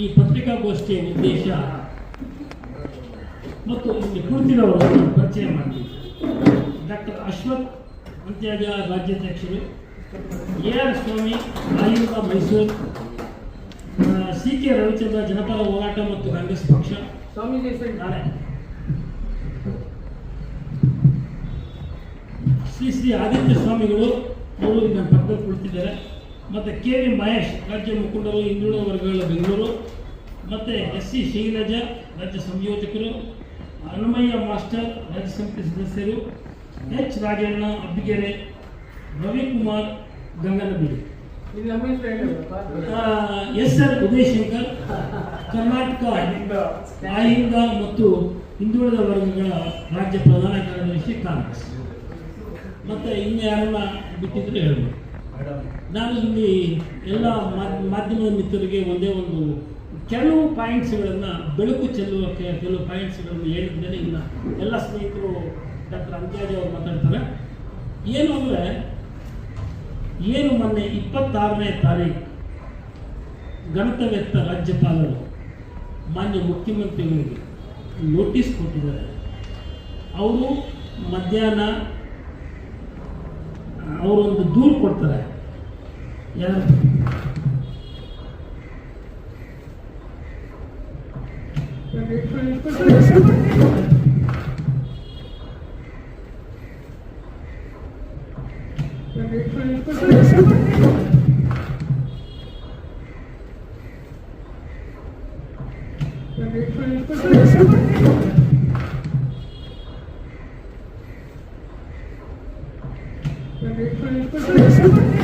ಈ ಪತ್ರಿಕಾಗೋಷ್ಠಿಯ ನಿರ್ದೇಶ. ಮತ್ತು ಇಲ್ಲಿ ಕುಳಿತಿರೋರು ಪರಿಚಯ ಮಾಡ್ತೀವಿ ಡಾಕ್ಟರ್ ಅಶ್ವಥ್ ಅಂತ್ಯಾಜ ರಾಜ್ಯಾಧ್ಯಕ್ಷರು. ಎ ಆರ್ ಸ್ವಾಮಿ ಆಯುರ್ವ ಮೈಸೂರು. ಸಿ ಕೆ ರವಿಚಂದ್ರ ಜನಪದ ಹೋರಾಟ ಮತ್ತು ಕಾಂಗ್ರೆಸ್ ಪಕ್ಷ. ಸ್ವಾಮಿ ನಾಳೆ. ಶ್ರೀ ಶ್ರೀ ಆದಿತ್ಯ ಸ್ವಾಮಿಗಳು ಅವರು ನನ್ನ ಪಕ್ಕದಲ್ಲಿ ಕುಳಿತಿದ್ದಾರೆ. ಮತ್ತು ಕೆ ವಿ ಮಹೇಶ್ ರಾಜ್ಯ ಮುಖಂಡರು ಹಿಂದುಳಿದ ವರ್ಗಗಳ ಬೆಂಗಳೂರು ಮತ್ತು ಎಸ್ ಸಿ ಶೈಲಜಾ ರಾಜ್ಯ ಸಂಯೋಜಕರು ಹನುಮಯ್ಯ ಮಾಸ್ಟರ್ ರಾಜ್ಯ ಸಮಿತಿ ಸದಸ್ಯರು H Rajanna Abbigere Ravikumar Ganganagudi S R Udayashankar Karnataka ಆಯಿಂದ ಮತ್ತು ಹಿಂದುಳಿದ ವರ್ಗಗಳ ರಾಜ್ಯ ಪ್ರಧಾನ ಕಾರ್ಯದರ್ಶಿ ಕಾಂಗ್ರೆಸ್. ಮತ್ತು ಇನ್ನು ಯಾರನ್ನ ಬಿಟ್ಟಿದ್ರು ಹೇಳ್ಬೋದು. ನಾನು ಇಲ್ಲಿ ಎಲ್ಲ ಮಾಧ್ಯಮ ಮಿತ್ರರಿಗೆ ಒಂದೇ ಒಂದು ಕೆಲವು ಪಾಯಿಂಟ್ಸ್ಗಳನ್ನು ಬೆಳಕು ಚೆಲ್ಲುವ ಕೆಲವು ಪಾಯಿಂಟ್ಸ್ಗಳನ್ನು ಹೇಳಿದ್ಮೇಲೆ ಇನ್ನು ಎಲ್ಲ ಸ್ನೇಹಿತರು ಡಾಕ್ಟರ್ ಅಂತ್ಯಾಜಿ ಅವರು ಮಾತಾಡ್ತಾರೆ. ಏನು ಅಂದರೆ, ಏನು ಮೊನ್ನೆ ಇಪ್ಪತ್ತಾರನೇ ತಾರೀಕು ಗಣತವೆತ್ತ ರಾಜ್ಯಪಾಲರು ಮಾನ್ಯ ಮುಖ್ಯಮಂತ್ರಿಗಳಿಗೆ ನೋಟಿಸ್ ಕೊಟ್ಟಿದ್ದಾರೆ. ಅವರು ಮಧ್ಯಾಹ್ನ ಅವರೊಂದು ದೂರು ಕೊಡ್ತಾರೆ ಯಾರು ನೀವು Gracias.